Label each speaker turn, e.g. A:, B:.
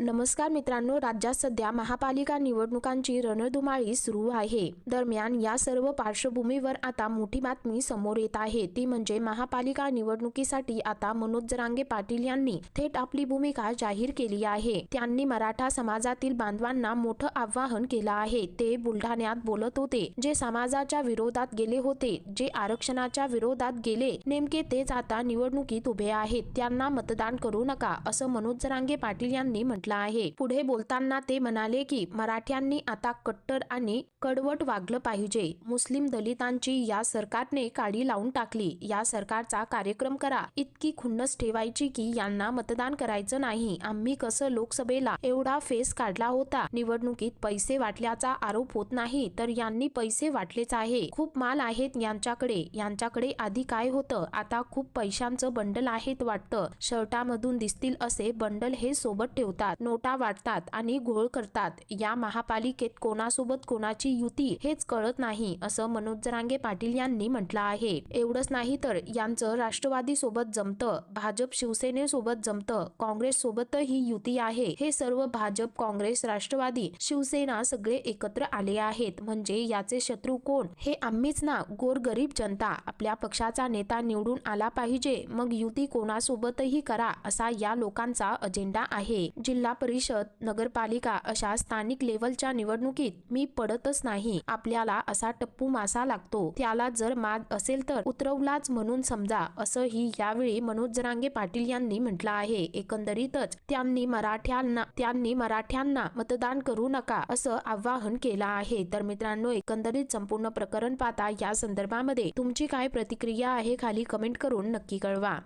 A: नमस्कार मित्रांनो राज्यात सध्या महापालिका निवडणुकांची रणधुमाळी सुरू आहे. दरम्यान या सर्व पार्श्वभूमीवर आता मोठी बातमी समोर येत आहे. ती म्हणजे महापालिका निवडणुकीसाठी आता मनोज जरांगे पाटील यांनी थेट आपली भूमिका जाहीर केली आहे. त्यांनी मराठा समाजातील बांधवांना मोठं आवाहन केलं आहे. ते बुलढाण्यात बोलत होते. जे समाजाच्या विरोधात गेले होते जे आरक्षणाच्या विरोधात गेले नेमके तेच आता निवडणुकीत उभे आहेत. त्यांना मतदान करू नका असं मनोज जरांगे पाटील यांनी म्हटलं आहे. पुढे बोलताना ते म्हणाले की मराठ्यांनी आता कट्टर आणि कडवट वागलं पाहिजे. मुस्लिम दलितांची या सरकारने काडी लावून टाकली. या सरकारचा कार्यक्रम करा. इतकी खुन्नस ठेवायची की यांना मतदान करायचं नाही. आम्ही कसं लोकसभेला एवढा फेस काढला होता? निवडणुकीत पैसे वाटल्याचा आरोप होत नाही तर यांनी पैसे वाटलेच आहे. खूप माल आहेत यांच्याकडे. यांच्याकडे आधी काय होतं? आता खूप पैशांचं बंडल आहेत वाटतं. शर्टामधून दिसतील असे बंडल हे सोबत ठेवतात. नोटा वाटतात आणि घोळ करतात. या महापालिकेत कोणासोबत कोणाची युती हेच कळत नाही असं मनोज जरांगे पाटील यांनी म्हटलं आहे. एवढंच नाही तर यांचं राष्ट्रवादी सोबत जमतं भाजप शिवसेनेसोबत जमतं काँग्रेस सोबत ही युती आहे. हे सर्व भाजप काँग्रेस राष्ट्रवादी शिवसेना सगळे एकत्र आले आहेत. म्हणजे याचे शत्रू कोण? हे आम्हीच ना गोरगरीब जनता. आपल्या पक्षाचा नेता निवडून आला पाहिजे. मग युती कोणासोबतही करा असा या लोकांचा अजेंडा आहे. जिल्हा परिषद नगरपालिका अशा स्थानिक लेवलच्या निवडणुकीत मी पडतच नाही. आपल्याला असा टप्पू मासा लागतो. त्याला जर माद असेल तर उतरवलाच म्हणून समजा असंही यावेळी मनोज जरांगे पाटील यांनी म्हटलं आहे. एकंदरीतच त्यांनी मराठ्यांना त्यांनी मराठ्यांना मतदान करू नका असं आवाहन केलं आहे. तर मित्रांनो एकंदरीत संपूर्ण प्रकरण पाहता या संदर्भामध्ये तुमची काय प्रतिक्रिया आहे खाली कमेंट करून नक्की कळवा.